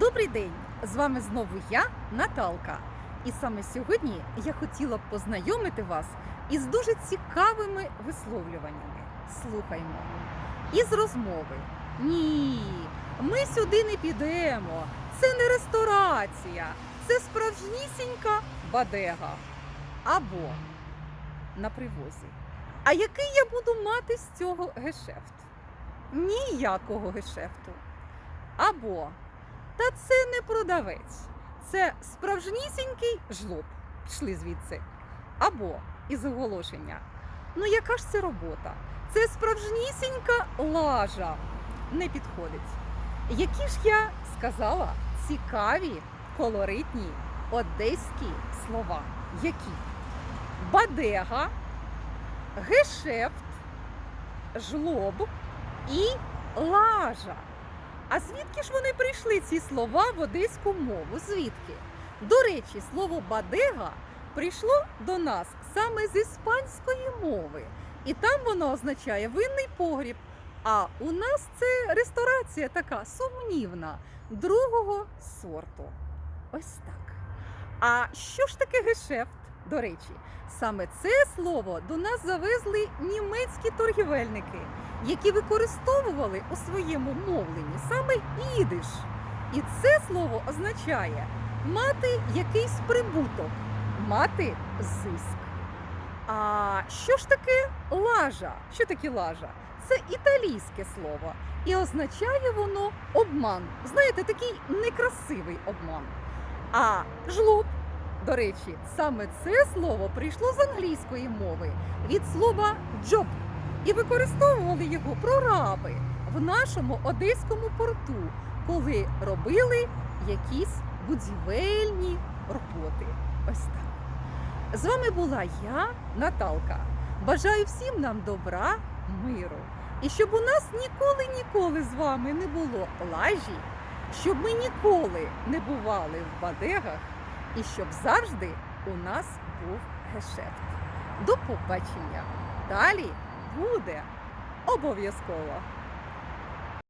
Добрий день! З вами знову я, Наталка. І саме сьогодні я хотіла б познайомити вас із дуже цікавими висловлюваннями. Слухаймо. Із розмови. Ні, ми сюди не підемо. Це не ресторація, це справжнісінька бадега. Або на привозі. А який я буду мати з цього гешефт? Ніякого гешефту. Або та це не продавець, це справжнісінький жлоб. Пішли звідси. Або із оголошення. Ну яка ж це робота? Це справжнісінька лажа. Не підходить. Які ж я сказала цікаві, колоритні одеські слова? Які? Бадега, гешефт, жлоб і лажа. А звідки ж вони прийшли ці слова в одеську мову? Звідки? До речі, слово бадега прийшло до нас саме з іспанської мови, і там воно означає винний погріб. А у нас це ресторація така сумнівна, другого сорту. Ось так. А що ж таке гешефт? До речі, саме це слово до нас завезли німецькі торгівельники які використовували у своєму мовленні саме ідиш. І це слово означає мати якийсь прибуток, мати зиск. А що ж таке лажа? Що таке лажа? Це італійське слово. І означає воно обман. Знаєте, такий некрасивий обман. А жлоб, до речі, саме це слово прийшло з англійської мови від слова job і використовували його прораби в нашому одеському порту, коли робили якісь будівельні роботи. Ось так. З вами була я, Наталка. Бажаю всім нам добра, миру. І щоб у нас ніколи ніколи з вами не було лажі, щоб ми ніколи не бували в бадегах, і щоб завжди у нас був гешефт. До побачення! Далі буде обов'язково.